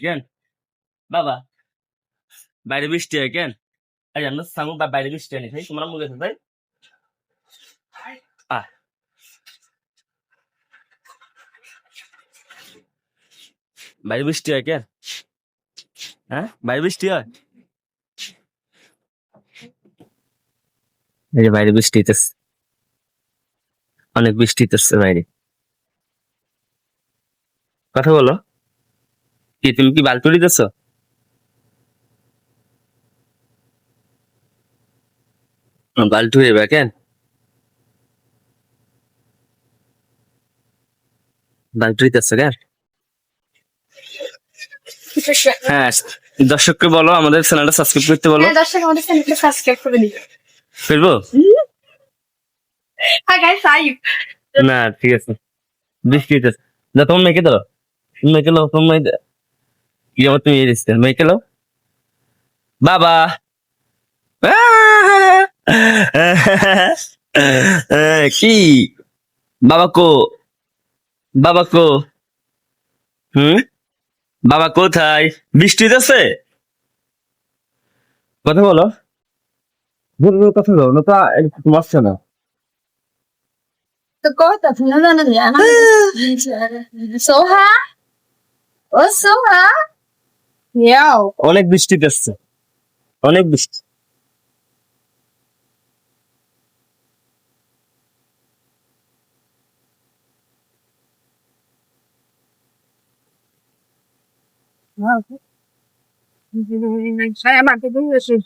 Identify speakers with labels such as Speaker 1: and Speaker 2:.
Speaker 1: কেন? বাবা, বাইরে বৃষ্টি হয়, কেন? বাইরে বৃষ্টি হয় তোমরা বাইরে বৃষ্টি হয়, কেন? হ্যাঁ? বাইরে বৃষ্টি হয়? এই বাইরে বৃষ্টি হইতেছে। অনেক বৃষ্টি হইতেছে বাইরে। কথা বলো। কি তুমি কি বালতি দিতেছ বালতি হইবে কেন? বালতি হইতেছ কেন? হ্যাঁ দর্শককে বলো আমাদের চ্যানেলটা সাবস্ক্রাইব করতে বলো।
Speaker 2: হ্যাঁ দর্শক আমাদের চ্যানেলটা সাবস্ক্রাইব করে দিন
Speaker 1: ফিরবো?
Speaker 2: আইব
Speaker 1: না ঠিক আছে। বৃষ্টি তোমার মেয়েকে দাও। মেয়েকে লো তোমার মেয়ে তুমি এই দিচ্ছে মেয়েকে লো বাবা আহ, কি বাবা কো বাবা কো হুম বাবা কোথায়? বৃষ্টি হইতেছে? কথা বলো। কথা বলো। না তো আসছে না।
Speaker 2: তো কত না না না। সোহা। ও সোহা।
Speaker 1: অনেক বৃষ্টি আসছে অনেক বৃষ্টি
Speaker 2: makin dulu sih.